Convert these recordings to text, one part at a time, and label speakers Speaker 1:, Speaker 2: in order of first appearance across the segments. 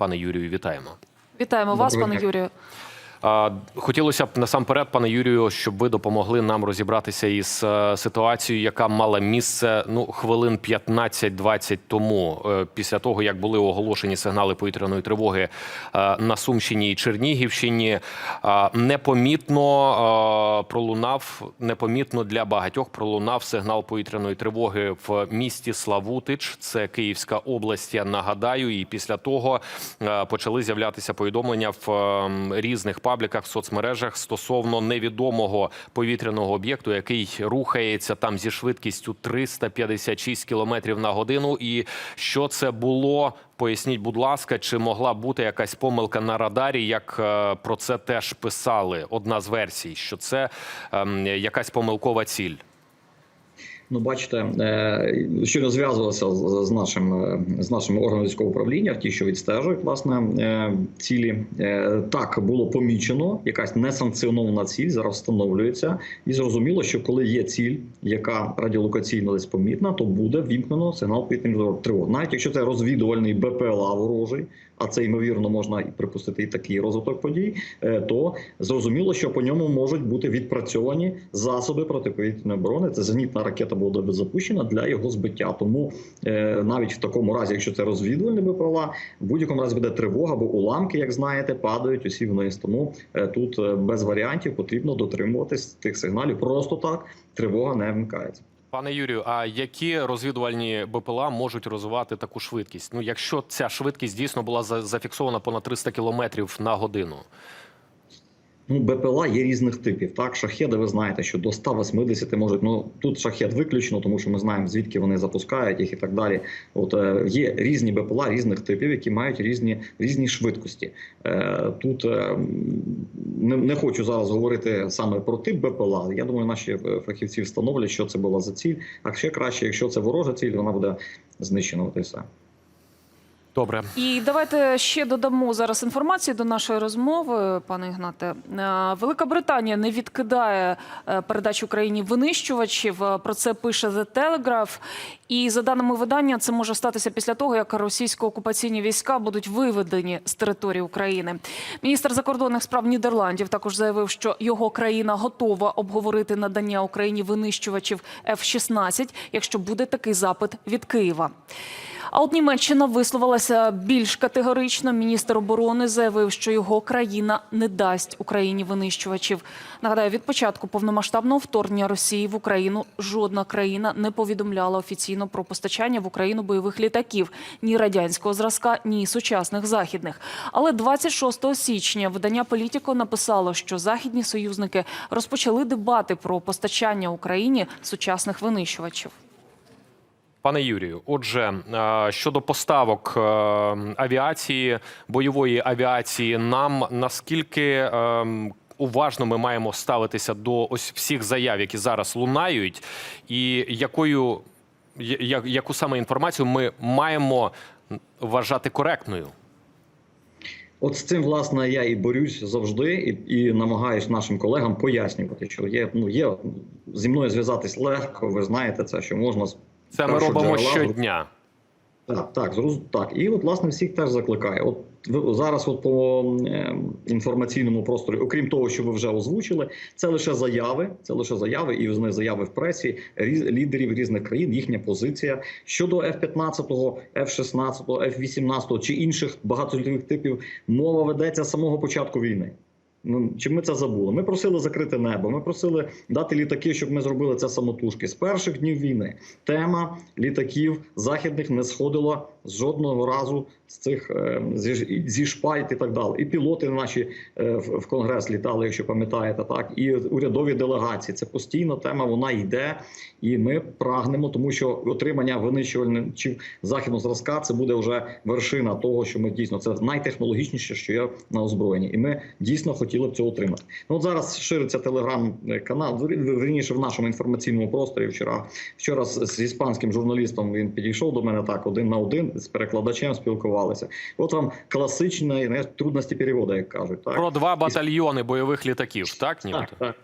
Speaker 1: Пане Юрію, вітаємо.
Speaker 2: Вітаємо вас,
Speaker 3: Доброго
Speaker 2: пане
Speaker 3: дня.
Speaker 2: Юрію.
Speaker 1: Хотілося б насамперед, пане Юрію, щоб ви допомогли нам розібратися із е, ситуацією, яка мала місце ну хвилин 15-20 тому, е, після того як були оголошені сигнали повітряної тривоги е, на Сумщині і Чернігівщині. Непомітно пролунав непомітно для багатьох пролунав сигнал повітряної тривоги в місті Славутич. Це Київська область. Я нагадаю, і після того почали з'являтися повідомлення в е, різних пабліках в соцмережах стосовно невідомого повітряного об'єкту, який рухається там зі швидкістю 356 км на годину. І що це було? Поясніть, будь ласка, чи могла бути якась помилка на радарі? Як е, про це теж писали? Одна з версій, що це ем, якась помилкова ціль.
Speaker 3: Ну, бачите, е, щойно зв'язувалися з нашим е, з нашим органом військового управління, ті, що відстежують власне е, цілі. Так було помічено, якась несанкціонована ціль зараз встановлюється, і зрозуміло, що коли є ціль, яка радіолокаційно десь помітна, то буде вімкнено сигнал повітряної тривоги. Навіть якщо це розвідувальний БПЛА ворожий, а це ймовірно можна і припустити і такий розвиток подій, е, то зрозуміло, що по ньому можуть бути відпрацьовані засоби протиповітряної оборони. Це зенітна ракета буде запущена для його збиття. Тому е, навіть в такому разі, якщо це розвідувальний БПЛА, в будь-якому разі буде тривога, бо уламки, як знаєте, падають усі вниз. Тому е, тут без варіантів потрібно дотримуватись тих сигналів. Просто так тривога не вмикається.
Speaker 1: Пане Юрію, а які розвідувальні БПЛА можуть розвивати таку швидкість? Ну, якщо ця швидкість дійсно була за- зафіксована понад 300 км на годину.
Speaker 3: Ну, БПЛА є різних типів. Так, шахеди, ви знаєте, що до 180 можуть. Ну тут шахет виключно, тому що ми знаємо звідки вони запускають їх і так далі. От е, є різні БПЛА різних типів, які мають різні різні швидкості. Е, тут е, не, не хочу зараз говорити саме про тип БПЛА. Я думаю, наші е, фахівці встановлять, що це була за ціль. А ще краще, якщо це ворожа ціль, вона буде знищена. От і все.
Speaker 1: Добре.
Speaker 2: І давайте ще додамо зараз інформації до нашої розмови, пане Ігнате. Е, Велика Британія не відкидає е, передачу Україні винищувачів. Е, Про це пише The Telegraph. І за даними видання, це може статися після того, як російсько-окупаційні війська будуть виведені з території України. Міністр закордонних справ Нідерландів також заявив, що його країна готова обговорити надання Україні винищувачів F-16, якщо буде такий запит від Києва. А от Німеччина висловилася більш категорично. Міністр оборони заявив, що його країна не дасть Україні винищувачів. Нагадаю, від початку повномасштабного вторгнення Росії в Україну жодна країна не повідомляла офіційно про постачання в Україну бойових літаків ні радянського зразка, ні сучасних західних. Але 26 січня видання Політіко написало, що західні союзники розпочали дебати про постачання Україні сучасних винищувачів.
Speaker 1: Пане Юрію, отже, е, щодо поставок е, авіації, бойової авіації, нам наскільки е, уважно ми маємо ставитися до ось всіх заяв, які зараз лунають, і якою яку саме інформацію ми маємо вважати коректною?
Speaker 3: От з цим власне я і борюсь завжди, і, і намагаюсь нашим колегам пояснювати, що є ну є зі мною зв'язатись легко. Ви знаєте це, що можна
Speaker 1: Це ми робимо
Speaker 3: джерела
Speaker 1: щодня.
Speaker 3: Так, так, так. І от власне всіх теж закликає. От зараз, от по е, інформаційному просторі, окрім того, що ви вже озвучили, це лише заяви, це лише заяви, і вони заяви в пресі різ... лідерів різних країн. Їхня позиція щодо F-15, F-16, F-18 чи інших багатолітних типів. Мова ведеться з самого початку війни. Ну чи ми це забули? Ми просили закрити небо. Ми просили дати літаки, щоб ми зробили це самотужки. З перших днів війни тема літаків західних не сходила жодного разу з цих е, зі, зі шпальт і так далі. І пілоти наші е, в, конгрес літали, якщо пам'ятаєте, так і урядові делегації. Це постійна тема. Вона йде, і ми прагнемо, тому що отримання винищувачів західного зразка це буде вже вершина того, що ми дійсно це найтехнологічніше, що є на озброєнні, і ми дійсно хотіли б це отримати. Ну от зараз шириться телеграм-канал. Вірніше в нашому інформаційному просторі. Вчора вчора з іспанським журналістом він підійшов до мене так один на один. З перекладачем спілкувалися. От вам класичні знаєш, трудності переводу, як кажуть. Так?
Speaker 1: Про два батальйони бойових літаків, так? Нібито?
Speaker 3: Так, так.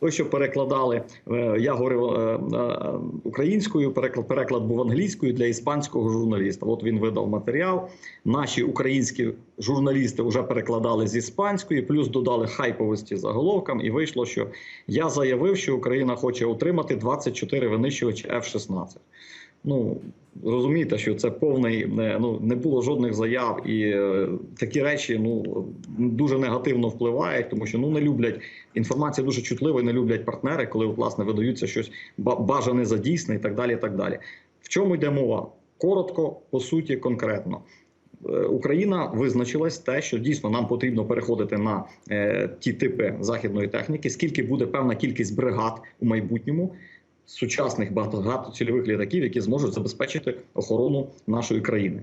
Speaker 3: Той, що перекладали, е, я говорив е, е, українською, переклад, переклад був англійською для іспанського журналіста. От він видав матеріал. Наші українські журналісти вже перекладали з іспанської, плюс додали хайповості заголовкам, і вийшло, що я заявив, що Україна хоче отримати 24 винищувачі F-16. Ну розумієте, що це повний ну не було жодних заяв, і е, такі речі ну дуже негативно впливають, тому що ну не люблять інформація дуже чутлива і не люблять партнери, коли власне видаються щось ба- бажане за дійсне і так далі. І так далі. В чому йде мова? Коротко, по суті, конкретно. Е, Україна визначилась те, що дійсно нам потрібно переходити на е, ті типи західної техніки, скільки буде певна кількість бригад у майбутньому сучасних багатоцільових літаків, які зможуть забезпечити охорону нашої країни.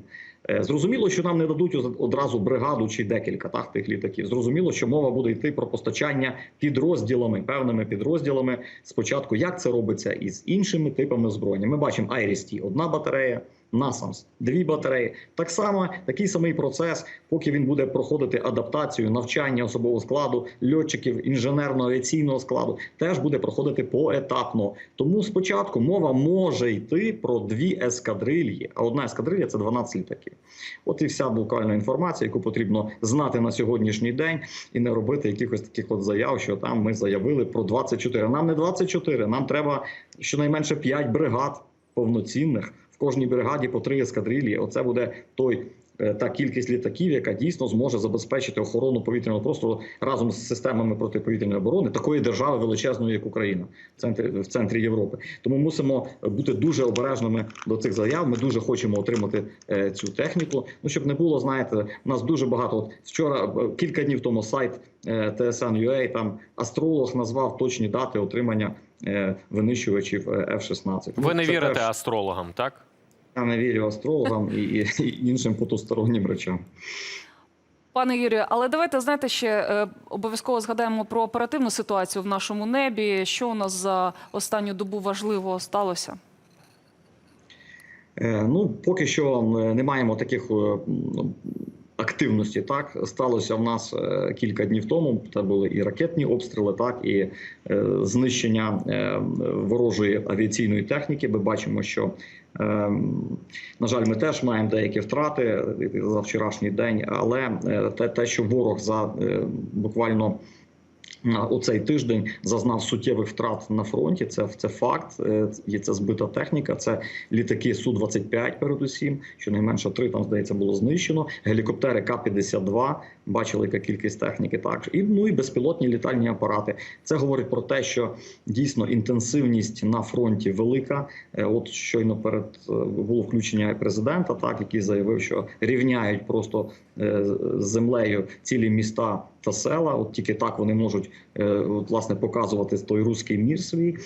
Speaker 3: Е, Зрозуміло, що нам не дадуть од- одразу бригаду чи декілька так тих літаків. Зрозуміло, що мова буде йти про постачання підрозділами, певними підрозділами. Спочатку як це робиться із іншими типами озброєння. Ми бачимо Айрісті одна батарея. Насамс дві батареї. Так само такий самий процес, поки він буде проходити адаптацію, навчання особового складу, льотчиків, інженерно-авіаційного складу, теж буде проходити поетапно. Тому спочатку мова може йти про дві ескадрильї, а одна ескадрилья це 12 літаків. От і вся буквально інформація, яку потрібно знати на сьогоднішній день, і не робити якихось таких от заяв, що там ми заявили про 24. Нам не 24, нам треба щонайменше 5 бригад повноцінних. В кожній бригаді по три ескадрилі. Оце буде той е, та кількість літаків, яка дійсно зможе забезпечити охорону повітряного простору разом з системами протиповітряної оборони такої держави величезної, як Україна, в центрі в центрі Європи. Тому мусимо бути дуже обережними до цих заяв. Ми дуже хочемо отримати е, цю техніку. Ну щоб не було, знаєте, у нас дуже багато. От вчора е, кілька днів тому сайт е, TSN.ua, там астролог назвав точні дати отримання е, винищувачів е, F-16.
Speaker 1: Ви не
Speaker 3: це
Speaker 1: вірите
Speaker 3: теж-
Speaker 1: астрологам, так?
Speaker 3: Я не вірю астрологам і, і, і іншим потустороннім речам.
Speaker 2: Пане Юрію, але давайте знаєте ще е, обов'язково згадаємо про оперативну ситуацію в нашому небі. Що у нас за останню добу важливого сталося?
Speaker 3: Е, ну, поки що е, не маємо таких е, активності. Так сталося в нас кілька днів тому. Це були і ракетні обстріли, так і знищення ворожої авіаційної техніки. Ми бачимо, що на жаль, ми теж маємо деякі втрати е, за вчорашній день, але е, те, що ворог за е, буквально на оцей тиждень зазнав суттєвих втрат на фронті. Це це факт. Е, Є це збита техніка. Це літаки су 25 передусім. Щонайменше три там здається було знищено. Гелікоптери К-52, Бачили, яка кількість техніки. Так і ну і безпілотні літальні апарати. Це говорить про те, що дійсно інтенсивність на фронті велика. Е, От щойно перед е, було включення президента, так який заявив, що рівняють просто е, з землею цілі міста та села. От тільки так вони можуть от, власне показувати той руський мір свій.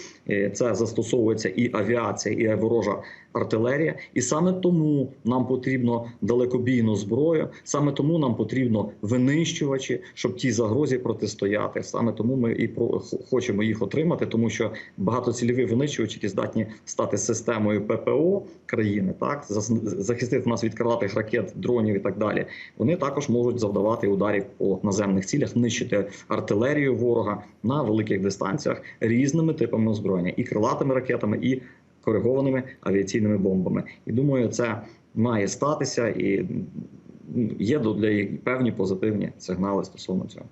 Speaker 3: Це застосовується і авіація, і ворожа артилерія. І саме тому нам потрібно далекобійну зброю. Саме тому нам потрібно винищувачі, щоб тій загрозі протистояти. Саме тому ми і хочемо їх отримати, тому що багатоцільові винищувачі, які здатні стати системою ППО країни, так захистити нас від крилатих ракет, дронів і так далі. Вони також можуть завдавати ударів по наземних цілях, нищити артилерію ворога на великих дистанціях різними типами озброєння і крилатими ракетами, і коригованими авіаційними бомбами. І думаю, це має статися, і є до- для певні позитивні сигнали стосовно цього.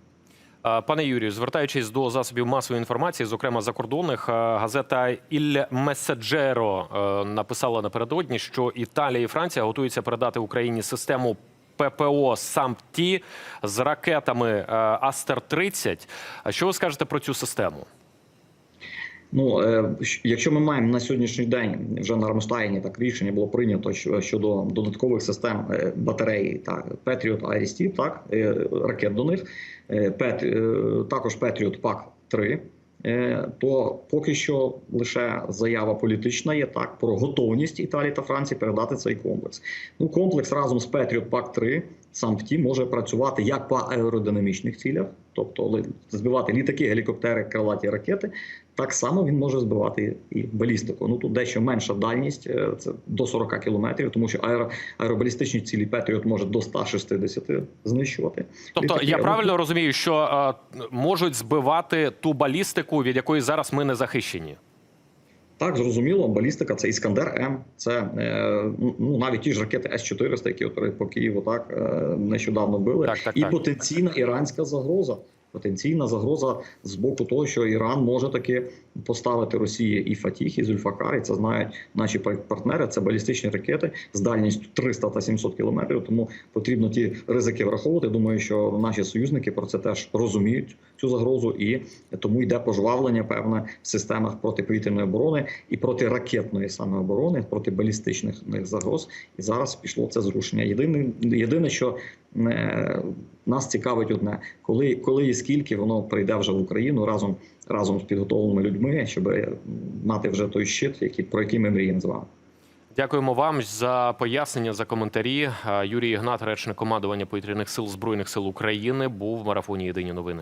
Speaker 1: Пане Юрію, звертаючись до засобів масової інформації, зокрема закордонних, газета «Іль Меседжеро» е, написала напередодні, що Італія і Франція готуються передати Україні систему ППО САМПТІ з ракетами е, Астер-30. А що ви скажете про цю систему?
Speaker 3: Ну е, якщо ми маємо на сьогоднішній день вже на Рамштайні так рішення було прийнято що- щодо додаткових систем е, батареї, так Patriot IRIS-T, так ракет до них, е, Пет, також Patriot PAC 3 е, то поки що лише заява політична є так про готовність Італії та Франції передати цей комплекс. Ну комплекс разом з Patriot PAC 3 сам в ті може працювати як по аеродинамічних цілях, тобто збивати літаки, гелікоптери, крилаті ракети, так само він може збивати і балістику. Ну тут дещо менша дальність, е, це до 40 кілометрів, тому що аеро, аеробалістичні цілі Петріот може до 160 знищувати.
Speaker 1: Тобто
Speaker 3: Літаки,
Speaker 1: я
Speaker 3: але
Speaker 1: правильно розумію, що е, можуть збивати ту балістику, від якої зараз ми не захищені.
Speaker 3: Так, зрозуміло, балістика це Іскандер М, це е, ну навіть ті ж ракети С-400, які по Києву так е, нещодавно били,
Speaker 1: Так, так,
Speaker 3: і
Speaker 1: так.
Speaker 3: потенційна іранська загроза. Потенційна загроза з боку того, що Іран може таки поставити Росії і Фатіх, і Зульфакар, і це знають наші пар- партнери. Це балістичні ракети з дальністю 300 та 700 кілометрів. Тому потрібно ті ризики враховувати. Думаю, що наші союзники про це теж розуміють цю загрозу, і тому йде пожвавлення певне в системах протиповітряної оборони і протиракетної саме оборони, проти балістичних загроз. І зараз пішло це зрушення. Єдине, єдине, що нас цікавить одне, коли, коли і скільки воно прийде вже в Україну разом разом з підготовленими людьми, щоб мати вже той щит, який про який ми мріємо з вами.
Speaker 1: Дякуємо вам за пояснення, за коментарі. Е, Юрій Ігнат, речник командування повітряних сил збройних сил України, був в марафоні Єдині новини.